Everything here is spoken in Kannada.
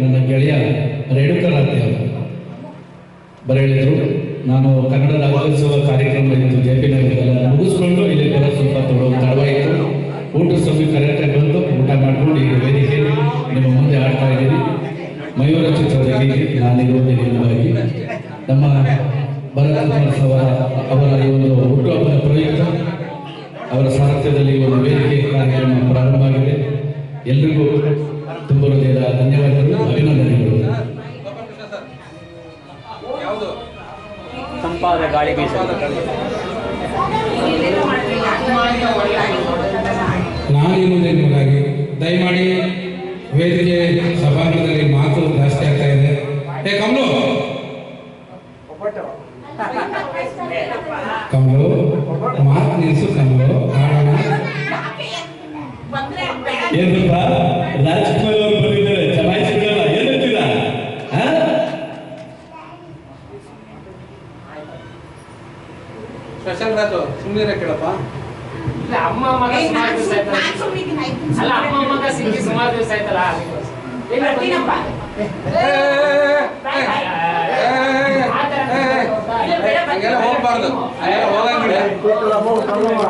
ನನ್ನ ಗೆಳೆಯ ರೇಣುಕರಾತ್ರಿ ಅವರು. ಬರೆಯಲಿದ್ರು ನಾನು ಕನ್ನಡ ರಾಜ್ಯೋತ್ಸವ ಕಾರ್ಯಕ್ರಮ ಇತ್ತು ಜೆ ಪಿ ನಗರದಲ್ಲಿ ಮುಗಿಸ್ಕೊಂಡು ಇಲ್ಲಿ ಬರೋ ಸ್ವಲ್ಪ ತೊಡೋ ತಡವಾಯಿತು. ಊಟ ಸಮಯ ಕರೆಕ್ಟಾಗಿ ಬಂದು ಊಟ ಮಾಡ್ಕೊಂಡು ಈಗ ವೇದಿಕೆಯಲ್ಲಿ ನಿಮ್ಮ ಮುಂದೆ ಆಡ್ತಾ ಇದ್ದೀನಿ. ಮಯೂರ ಚಿತ್ರದ ಗೀತೆ ನಾನಿರುವುದೇ ನಿಮಗಾಗಿ ನಮ್ಮ ಭರತ್ ಕುಮಾರ್ ಅವರ ಅವರ ಈ ಒಂದು ಹುಟ್ಟುಹಬ್ಬದ ಪ್ರಯುಕ್ತ, ಅವರ ಸಾರಥ್ಯದಲ್ಲಿ ಒಂದು ವೇದಿಕೆ ಕಾರ್ಯಕ್ರಮ ಪ್ರಾರಂಭ ಆಗಿದೆ. ಎಲ್ರಿಗೂ ತುಂಬ ಹೃದಯದ ಧನ್ಯವಾದಗಳು. ತಂಪಾದ ಗಾಳಿ ಬೀಸ ನಾನಿರುವುದೇ ನಿಮಗಾಗಿ ದಯಮಾಡಿ ವೇದಿಕೆ ಸಭಾಂಗಣದಲ್ಲಿ ಮಾತು ಜಾಸ್ತಿ ಆಗ್ತಾ ಇದೆ. ಏ ಕಮಲು! ಕಮಲು ಮಾತು ನಿಲ್ಸು ಕಮಲು. ಆಡೋಣ ಏನಪ್ಪ ರಾಜ್ಕುಮಾರ್ ಸ್ಪೆಷಲ್ ರಾಜು ಸುಮ್ಮನೆ ಕೇಳಪ್ಪ ಇಲ್ಲ ಅಮ್ಮ ಮಗ ಸುಮಾರು ದಿವಸ ಆಯ್ತಲ್ಲ ಅಲ್ಲ ಅಮ್ಮ ಮಗ ಸಿಕ್ಕಿ ಸುಮಾರು ದಿವಸ ಆಯ್ತಲ್ಲ ಹೋಗ್ಬಾರ್ದು ಹಂಗೆಲ್ಲ ಹೋಗಂಗಿಲ್ಲ